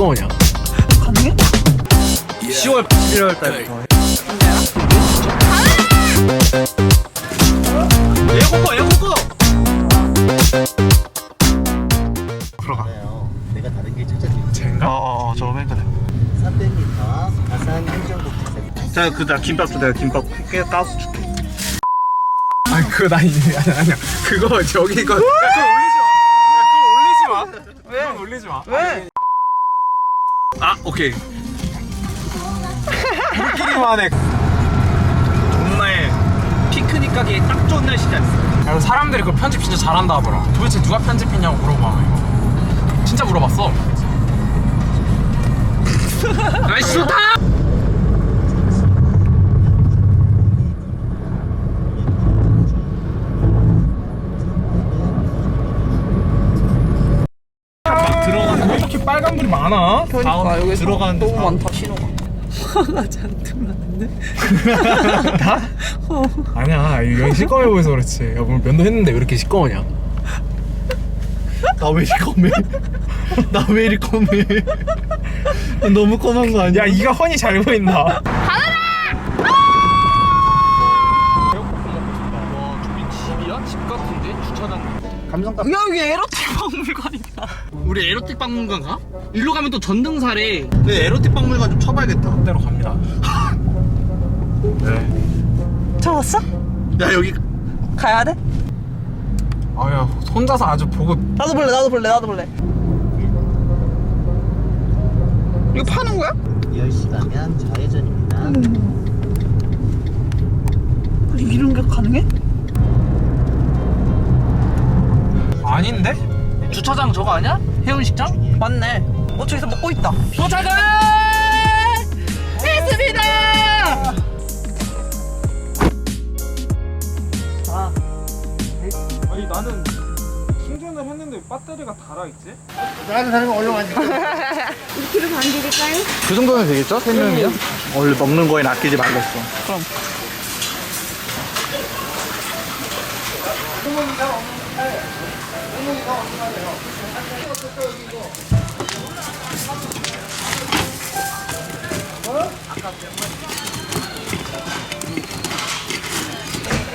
가능해? 10월 11월 달부터. 에어컨 에어컨. 들어가. 내가 다른 길 찾아드릴게요. 젠가? 어어 저맨 그래. 300m 아산 행정복지센터. 자, 그, 나 김밥도 내가 김밥 깨 까서 줄게. 아니, 그거 나 아니, 아니, 아니야. 그거 저기 거. 야, 그거 올리지 마. 야, 그거 올리지 마. 왜? 그거 올리지 마. 왜? 아, 오케이. 우리끼리만의 정말 피크닉 가기에 딱 좋은 날씨지 않습니까? 야, 사람들이 그 편집 진짜 잘한다 하더라. 도대체 누가 편집했냐고 물어봐. 이거. 진짜 물어봤어. 나이스 좋다! 막 들어가는 왜 이렇게 빨간불이 많아? 그러니까 여기 들어가는데 너무. 많다 신호가 화가 잔뜩 났는데 다? 아니야, 여기 시꺼매 보여서 그렇지. 야, 오늘 면도 했는데 왜 이렇게 시꺼매냐? 나 왜 이리 검해? 나 왜 이리 검해? 너무 검은 거 아니야? 야, 이가 훤히 잘 보인다. 와 저기 집이야? 집 같은데? 주차장 감성값 야 여기 박물관이야 우리 에로틱 박물관 가? 일로 가면 또 전등사래 근데 에로틱 박물관 좀 쳐봐야겠다 대로 갑니다. 네. 찾았어? 야 여기 가야 돼? 아야, 혼자서 아주 보고 나도 볼래 나도 볼래 나도 볼래 이거 파는 거야? 10시 가면 좌회전입니다. 아니 이런 게 가능해? 아닌데? 주차장 저거 아니야? 해운식장? 맞네 어 저기서 먹고 있다 도착을 했습니다 아 아니 나는 충전을 했는데 배터리가 달아있지? 나가는 사람은 얼른 앉아. 그 정도면 되겠죠? 3명이요? 원래 먹는 거에 아끼지 말랬어 그럼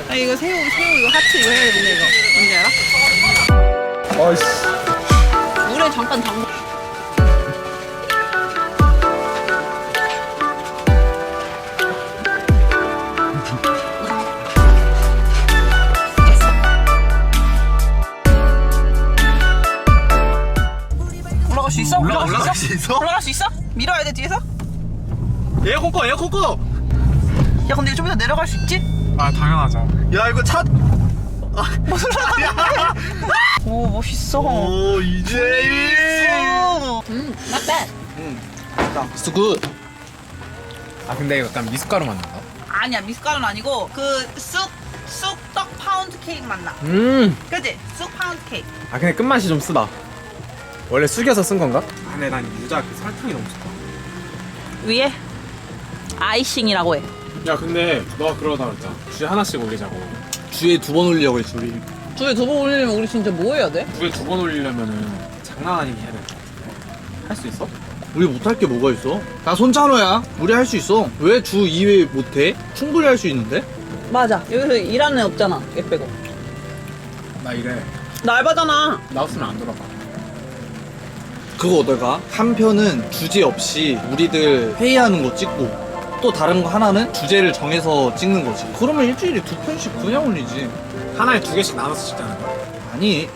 아 이거 새우 새우 이거 하트 이거 해야 되는데 이거. 뭔지 알아? 어이씨. 물에 잠깐 담궈 있어? 올라갈 수 있어? 밀어야 돼 뒤에서? 에어컨 꺼 에어컨 꺼! 야 근데 좀 이따 내려갈 수 있지? 아, 당연하죠. 야 이거 차... 무슨 오 멋있어 오 이제 음, not bad. It's good 아, 근데 약간 미숫가루 맞는 거? 아니야 미숫가루는 아니고 그 쑥 쑥떡 파운드 케이크 맛나. 음. 그지? 쑥 파운드 케이크. 아, 근데 끝맛이 좀 쓰다. 원래 숙여서 쓴 건가? 아, 근데 난 유자 그 설탕이 너무 좋다. 위에 아이싱이라고 해. 야, 근데 너가 그러다 그랬잖아. 주에 하나씩 올리자고. 주에 두 번 올리려고 했지 우리 주에 두 번 올리려면 우리 진짜 뭐 해야 돼? 주에 두 번 올리려면은 장난 아니게 해야 돼. 할 수 있어? 우리 못할 게 뭐가 있어? 나 손찬호야 우리 할 수 있어 왜 주 2회 못해? 충분히 할 수 있는데? 맞아. 여기서 일하는 애 없잖아. 얘 빼고. 나 이래. 나 알바잖아. 나 없으면 안 돌아가. 그거 어떨까? 한 편은 주제 없이 우리들 회의하는 거 찍고 또 다른 거 하나는 주제를 정해서 찍는 거지 그러면 일주일에 두 편씩 그냥 올리지 하나에 두 개씩 나눠서 찍자는 거야. 아니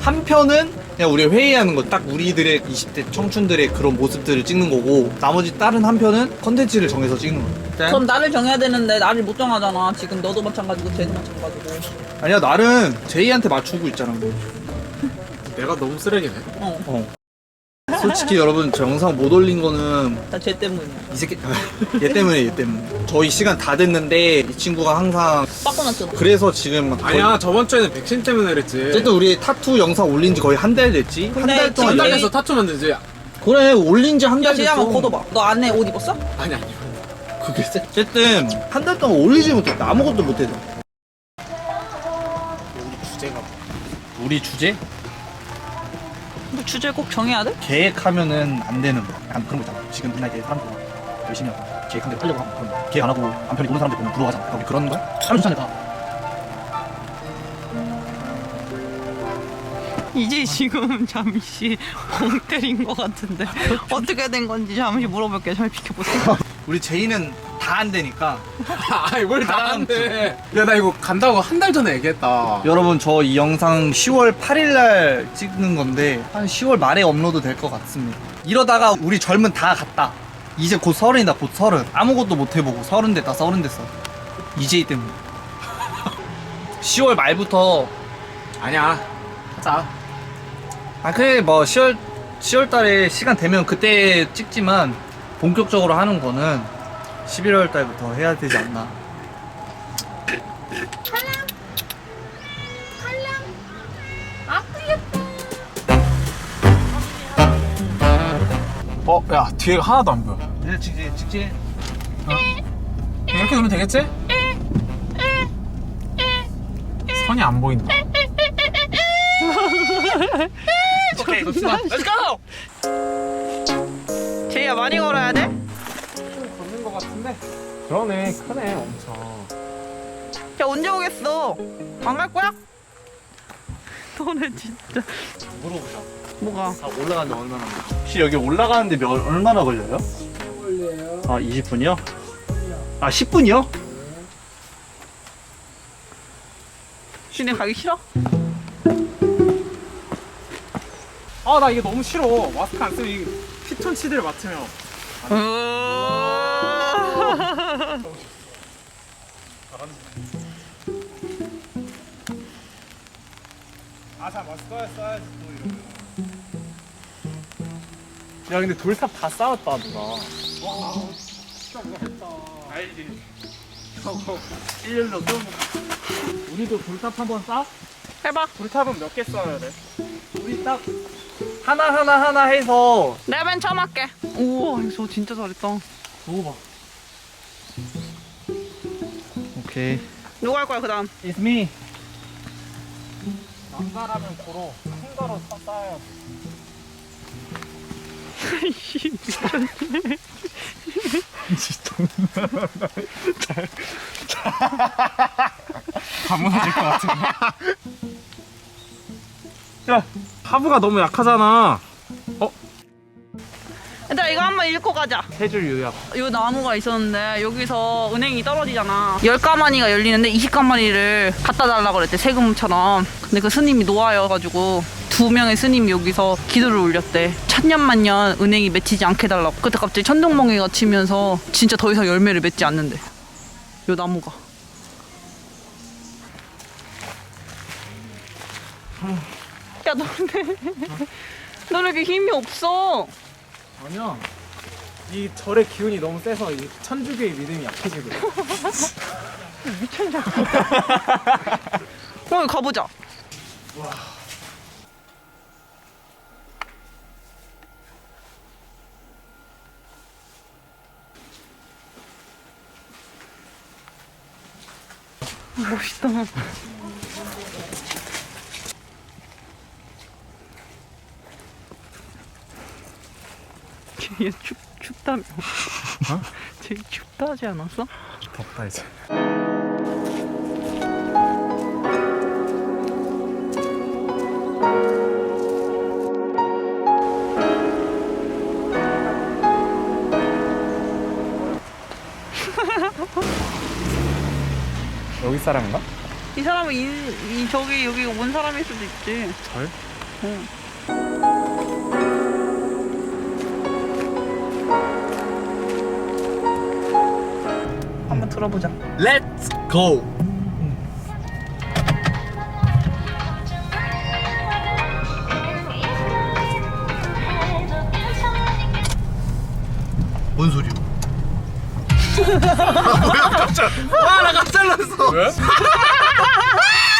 한 편은 그냥 우리 회의하는 거 딱 우리들의 20대 청춘들의 그런 모습들을 찍는 거고 나머지 다른 한 편은 컨텐츠를 정해서 찍는 거야 그럼 나를 정해야 되는데 나를 못 정하잖아. 지금 너도 마찬가지고 쟤도 마찬가지고. 아니야 나는 제이한테 맞추고 있잖아 내가 너무 쓰레기네. 어. 어 솔직히 여러분 저 영상 못 올린 거는 다 쟤 때문이야. 이 새끼 얘 때문에 얘 때문에 저희 시간 다 됐는데 이 친구가 항상 바꿔놨잖아. 그래서 지금 막 거의- 아니야, 저번 주에는 백신 때문에 그랬지. 어쨌든 우리 타투 영상 올린 지 거의 한 달 됐지 한 근데 달 동안 얘- 달에서 타투 만들지. 그래 올린 지 한 야, 달 쟤 됐어 한번 걷어봐. 너 안에 옷 입었어? 아니, 아니. 그게 쎄? 어쨌든 한 달 동안 올리지 못했다 아무것도 못해서 우리 주제가. 우리 주제? 뭐 주제 꼭 정해야 돼? 계획하면은 안 되는 거 약간 그런 거 있잖아 지금 옛날 때 사람들 열심히 하고 계획한 대로 하려고 하고 그런 거. 계획 안 하고 남편이 노는 사람들 보면 부러워하잖아 우리 그런 거야? 하면 좋잖아 다 이제 지금 잠시 멍 때린 것 같은데 어떻게 된 건지 잠시 물어볼게요. 잘 비켜보세요. 우리 제이는 다 안 되니까. 아이 뭘다 다음 안돼. 야나 이거 간다고 한 달 전에 얘기했다. 여러분 저 이 영상 10월 8일 날 찍는 건데 한 10월 말에 업로드 될 것 같습니다. 이러다가 우리 젊은 다 갔다. 이제 곧 서른이다 곧 서른. 아무것도 못 해보고 서른 됐다 서른 됐어. 이제이 때문에. 10월 말부터 아니야. 하자. 아 그래 뭐 10월 10월 달에 시간 되면 그때 찍지만 본격적으로 하는 거는 11월 달부터 해야 되지 않나 어야 뒤에 하나도 안 보여 이제 찍지 찍지 이렇게 놓으면 되겠지? 선이 안 보인다 오케이 놓치마 렛츠 고! 제이야 많이 걸어야 돼? 거 같은데 그러네 크네 엄청 야 언제 오겠어? 안 갈 거야? 너네 진짜 물어보자 뭐가? 아, 올라가는데 얼마나 걸려? 혹시 여기 올라가는데 몇, 얼마나 걸려요? 걸려요. 아, 20분이요? 아, 10분이요? 시내 가기 싫어? 아 나 이게 너무 싫어 마스크 안 쓰고 이 피톤치드를 맡으면 아자 마스크 써야지 또 이러면 야 근데 돌탑 다 쌓았다 누가 와 진짜 했다 알지 저거 일렬로 좀 우리도 돌탑 한번 쌓? 해봐 돌탑은 몇 개 쌓아야 돼? 우리 딱 하나하나 하나 해서 내가 맨 처음 할게 우와 이거 진짜 잘했다 먹어봐. 오케이. 누가 할 거야 그 다음 It's me. 남자라면 고로 큰 거로 쌓- 쌓아야 돼다 무너질 것 같은데 야 하부가 너무 약하잖아 얘들아 이거 한번 읽고 가자. 해줄 요약. 이 나무가 있었는데 여기서 은행이 떨어지잖아. 10가마니가 열리는데 20가마니를 갖다 달라고 그랬대 세금처럼. 근데 그 스님이 노아여가지고 두 명의 스님이 여기서 기도를 올렸대. 천년만년 은행이 맺히지 않게 달라고. 그때 갑자기 천둥번개가 치면서 진짜 더 이상 열매를 맺지 않는데 요 나무가. 야 너네. 너네 이렇게 힘이 없어 아니야 이 절의 기운이 너무 세서 이 천주교의 믿음이 약해지고 어 가보자. 멋있다. 쟤 춥, 춥다며. 어? 쟤 춥다 하지 않았어? 덥다 이제 여기 사람인가? 이 사람은 이, 이 저기 여기 온 사람일 수도 있지. 절? 응. 들어보자. Let's go. 뭔 소리야? 뭐야 깜짝 와나 깜짝 놀랐어 왜?